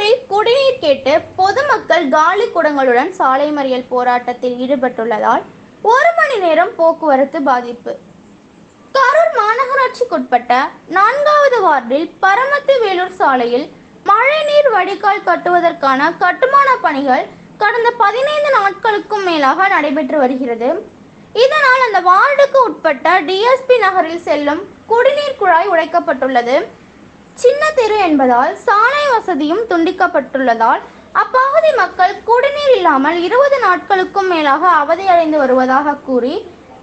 கரூரில் குடிநீர் கேட்டு பொதுமக்கள் காலி குடங்களுடன் சாலை மறியல் போராட்டத்தில் ஈடுபட்டுள்ளதால் ஒரு மணி நேரம் போக்குவரத்து பாதிப்பு. கரூர் மாநகராட்சிக்குட்பட்ட நான்காவது வார்டில் பரமத்தி வேலூர் சாலையில் மழைநீர் வடிகால் கட்டுவதற்கான கட்டுமான பணிகள் கடந்த பதினைந்து நாட்களுக்கும் மேலாக நடைபெற்று வருகிறது. இதனால் அந்த வார்டுக்கு உட்பட்ட டிஎஸ்பி நகரில் செல்லும் குடிநீர் குழாய் உடைக்கப்பட்டுள்ளது. சின்ன தெரு என்பதால் சாலை வசதியும் துண்டிக்கப்பட்டுள்ளதால் அப்பகுதி மக்கள் குடிநீர் இல்லாமல் இருபது நாட்களுக்கும் மேலாக அவதியடைந்து வருவதாக கூறி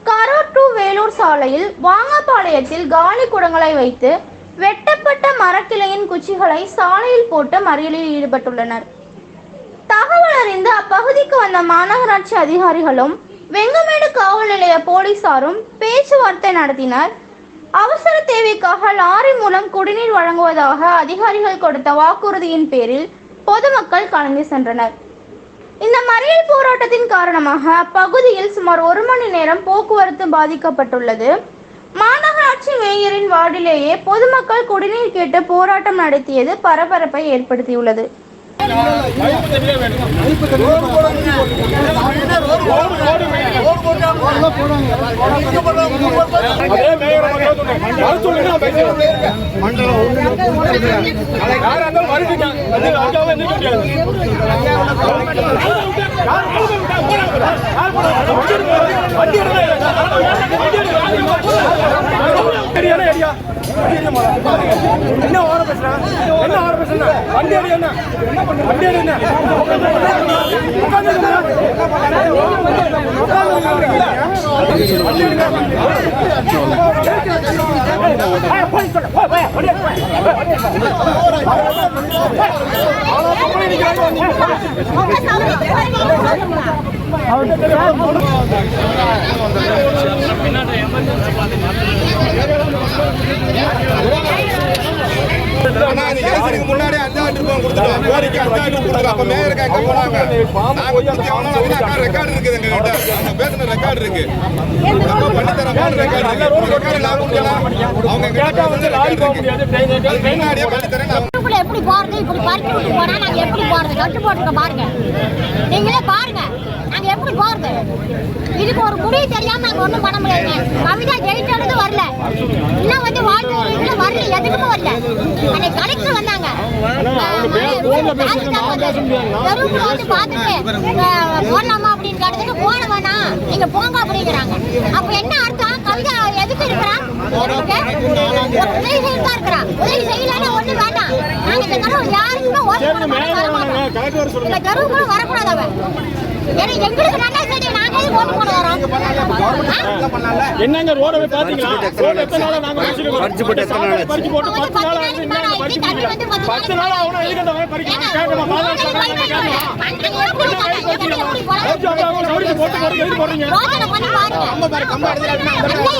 கரூர் டு வேலூர் சாலையில் வாங்கப்பாளையத்தில் காலி குடங்களை வைத்து வெட்டப்பட்ட மரக்கிளையின் குச்சிகளை சாலையில் போட்டு மறியலில் ஈடுபட்டுள்ளனர். தகவல் அறிந்து அப்பகுதிக்கு வந்த மாநகராட்சி அதிகாரிகளும் வெங்கமேடு காவல் நிலைய போலீசாரும் பேச்சுவார்த்தை நடத்தினர். அவசர தேவைக்காக லாரி மூலம் குடிநீர் வழங்குவதாக அதிகாரிகள் கொடுத்த வாக்குறுதியின் பேரில் பொதுமக்கள் கலந்து சென்றனர். இந்த மறியல் போராட்டத்தின் காரணமாக அப்பகுதியில் சுமார் ஒரு மணி நேரம் போக்குவரத்து பாதிக்கப்பட்டுள்ளது. மாநகராட்சி மேயரின் வார்டிலேயே பொதுமக்கள் குடிநீர் கேட்டு போராட்டம் நடத்தியது பரபரப்பை ஏற்படுத்தியுள்ளது. அதே மேயரை வண்டி எடுங்க. வண்டி எடுங்க. என்ன ஓர பேசுற? என்ன ஓர பேசுற? வண்டி அடி என்ன? வண்டி அடி என்ன? உட்கார்ந்து எலெக்ஷனுக்கு முன்னாடியே அஞ்சாயிரம் ரூபாய் கொடுத்துட்டோம். கோரிக்கை அஞ்சாயிரம் ரூபாய் அப்ப மேயருக்கு போனாங்க? நாங்க ரெக்கார்டு இருக்குது எங்க கிட்ட. அவங்க பேசின ரெக்கார்டு இருக்கு. நம்ம ரெக்கார்டு இருக்கு. ஒரு ரெக்கார்டு நான் கொடுக்கலாம். அவங்க எங்க கிட்ட பேசின ரெக்கார்டு இருக்கு. முன்னாடியே எப்படி போறது இப்படி பறிச்சு விட்டு போனா நாங்க எப்படி போறது கட்டு போட்டுருக்க பாருங்க நீங்களே பாருங்க நாங்க எப்படி போறது இதுக்கு ஒரு முடிவு தெரியாம நாங்க ஒண்ணும் பண்ண முடியாதுங்க கவிதா ஜெயிச்சது வரல இன்னும் வந்து வாழ்க்கை வரல எதுக்குமே வரல போடலாமா அப்படின்னு கேட்டதுக்கு போட வேணாம் நீங்க போங்க அப்படிங்கிறாங்க அப்ப என்ன அர்த்தம் கவிதா எதுக்கு இருக்கிறான் உதவி செய்யறதா இருக்கிறா உதவி செய்யலன்னா ஒண்ணு வேண்டாம் நாங்க இந்த யாருக்குமே ஓட்டு போட மாட்டோம், வரக்கூடாது அவன் ஏன்னா எங்களுக்கு நல்லா தெரியும் நாங்க எதுக்கு ஓட்டு போட வரோம் ஆ? என்னங்க ரோட போய் பாத்தீங்களா ரோடு எத்தனை நாளா நாங்க வச்சிருக்கோம் பறிச்சு போட்டு பத்து நாள் ஆகுது இன்னும் பறிச்சு பத்து நாள் ஆகணும் எதுக்கு அந்த மாதிரி பறிக்கணும் கேட்கணும். பாதுகாப்பு கேட்கணும். போட்டு போட்டு எதுக்கு போடுறீங்க. யோசனை பண்ணி பாருங்க. நல்லா